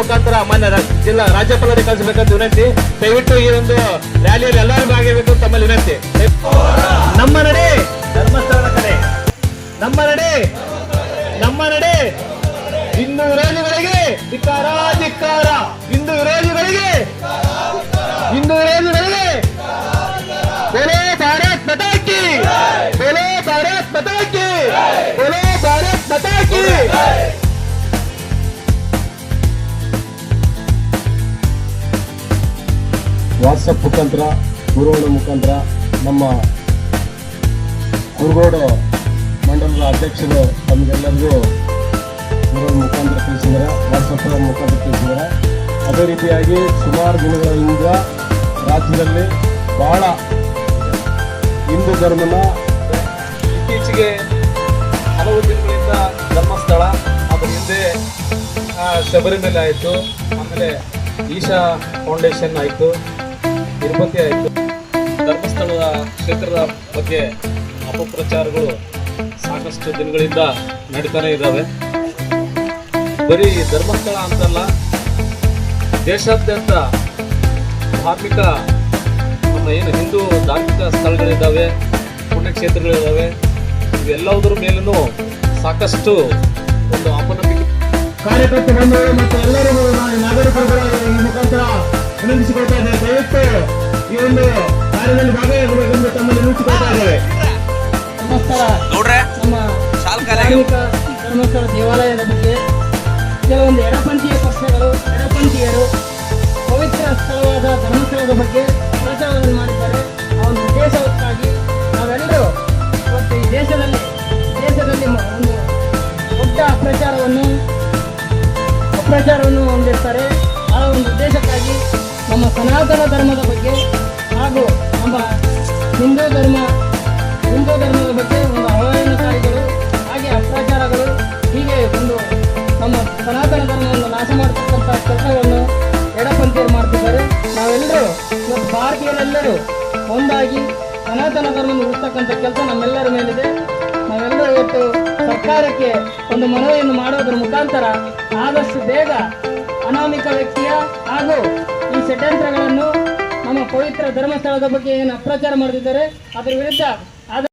ಮುಖಾಂತರ ಮಾನ್ಯ ಜಿಲ್ಲಾ ರಾಜ್ಯಪಾಲರಿಗೆ ಕಳಿಸಬೇಕಂತ ವಿನಂತಿ. ದಯವಿಟ್ಟು ಈ ಒಂದು ರ್ಯಾಲಿಯಲ್ಲಿ ಎಲ್ಲರೂ ಭಾಗಿಬೇಕು ತಮ್ಮಲ್ಲಿ ವಿನಂತಿ. ನಮ್ಮ ನಡೆ, ಧರ್ಮಸ್ಥಳದ ಕಡೆ. ನಮ್ಮ ನಡೆ ನಮ್ಮ ನಡೆ. ಇಂದು ವಿರೋಧಿಗಳಿಗೆ ಧಿಕ್ಕಾರ ಇಂದು ವಿರೋಧಿಗಳಿಗೆ ಇಂದು ವಿರೋಧಿಗಳಿಗೆ ಪಟಾಕಿ ಪಟಾಕಿ ಪಟಾಕಿ ವಾಟ್ಸಪ್ ಮುಖಾಂತರ, ಗುರುಗಳ ಮುಖಾಂತರ ನಮ್ಮ ಕುರುಗೋಡು ಮಂಡಲದ ಅಧ್ಯಕ್ಷರು ತಮಗೆಲ್ಲರಿಗೂ ಗುರುಗಳ ಮುಖಾಂತರ ತಿಳಿಸಿದ್ದಾರೆ. ವಾಟ್ಸಪ್ ಮುಖಾಂತರ ತಿಳಿಸಿದ್ದಾರೆ. ಅದೇ ರೀತಿಯಾಗಿ ಸುಮಾರು ದಿನಗಳಿಂದ ರಾಜ್ಯದಲ್ಲಿ ಬಹಳ ಹಿಂದೂ ಧರ್ಮನ ಇತ್ತೀಚೆಗೆ ಹಲವು ದಿನಗಳಿಂದ ಧರ್ಮಸ್ಥಳ ಅದ್ರ ಹಿಂದೆ ಶಬರಿಮಲೆ ಆಯಿತು, ಆಮೇಲೆ ಈಶಾ ಫೌಂಡೇಶನ್ ಆಯಿತು. ತಿರುಪತಿ ಆಯಿತು. ಧರ್ಮಸ್ಥಳದ ಕ್ಷೇತ್ರದ ಬಗ್ಗೆ ಅಪಪ್ರಚಾರಗಳು ಸಾಕಷ್ಟು ದಿನಗಳಿಂದ ನಡೀತಾನೆ ಇದ್ದಾವೆ. ಬರೀ ಧರ್ಮಸ್ಥಳ ಅಂತಲ್ಲ, ದೇಶಾದ್ಯಂತ ಧಾರ್ಮಿಕ, ನಮ್ಮ ಏನು ಹಿಂದೂ ಧಾರ್ಮಿಕ ಸ್ಥಳಗಳಿದ್ದಾವೆ, ಪುಣ್ಯಕ್ಷೇತ್ರಗಳಿದ್ದಾವೆ ಇವೆಲ್ಲದರ ಮೇಲೂ ಸಾಕಷ್ಟು ಒಂದು ಅಪನಂಬಿಕೆ ಕಾರ್ಯಕರ್ತ ಬಂಧುಗಳು ಮತ್ತು ಎಲ್ಲರಿಗೂ ಇದ್ದೇವೆ ನಮಸ್ಕಾರ ನಮ್ಮ ಧಾರ್ಮಿಕ ಧರ್ಮಸ್ಥಳ ದೇವಾಲಯದ ಬಗ್ಗೆ ಕೆಲವೊಂದು ಎಡಪಂಥೀಯ ಪಕ್ಷಗಳು, ಎಡಪಂಥೀಯರು ಪವಿತ್ರ ಸ್ಥಳವಾದ ಧರ್ಮಸ್ಥಳದ ಬಗ್ಗೆ ಪ್ರಚಾರವನ್ನು ಮಾಡಿದ್ದಾರೆ. ಆ ಒಂದು ಉದ್ದೇಶಕ್ಕಾಗಿ ನಾವೆಲ್ಲರೂ ಇವತ್ತು ಈ ದೇಶದಲ್ಲಿ ದೇಶದಲ್ಲಿ ಒಂದು ದೊಡ್ಡ ಪ್ರಚಾರವನ್ನು ಅಪ್ರಚಾರವನ್ನು ಹೊಂದಿರ್ತಾರೆ. ಆ ಒಂದು ಉದ್ದೇಶಕ್ಕಾಗಿ ನಮ್ಮ ಸನಾತನ ಧರ್ಮದ ಬಗ್ಗೆ ನಾವೆಲ್ಲರೂ ಇವತ್ತು ಭಾರತೀಯರೆಲ್ಲರೂ ಒಂದಾಗಿ ಸನಾತನ ಧರ್ಮವನ್ನು ಉಳಿಸ್ತಕ್ಕಂಥ ಕೆಲಸ ನಮ್ಮೆಲ್ಲರ ಮೇಲಿದೆ. ನಾವೆಲ್ಲರೂ ಇವತ್ತು ಸರ್ಕಾರಕ್ಕೆ ಒಂದು ಮನವಿಯನ್ನು ಮಾಡೋದ್ರ ಮುಖಾಂತರ ಆದಷ್ಟು ಬೇಗ ಅನಾಮಿಕ ವ್ಯಕ್ತಿಯ ಹಾಗೂ ಈ ಷಡ್ಯಂತ್ರಗಳನ್ನು ನಮ್ಮ ಪವಿತ್ರ ಧರ್ಮಸ್ಥಳದ ಬಗ್ಗೆ ಏನು ಅಪ್ರಚಾರ ಮಾಡುತ್ತಿದ್ದಾರೆ ಅದರ ವಿರುದ್ಧ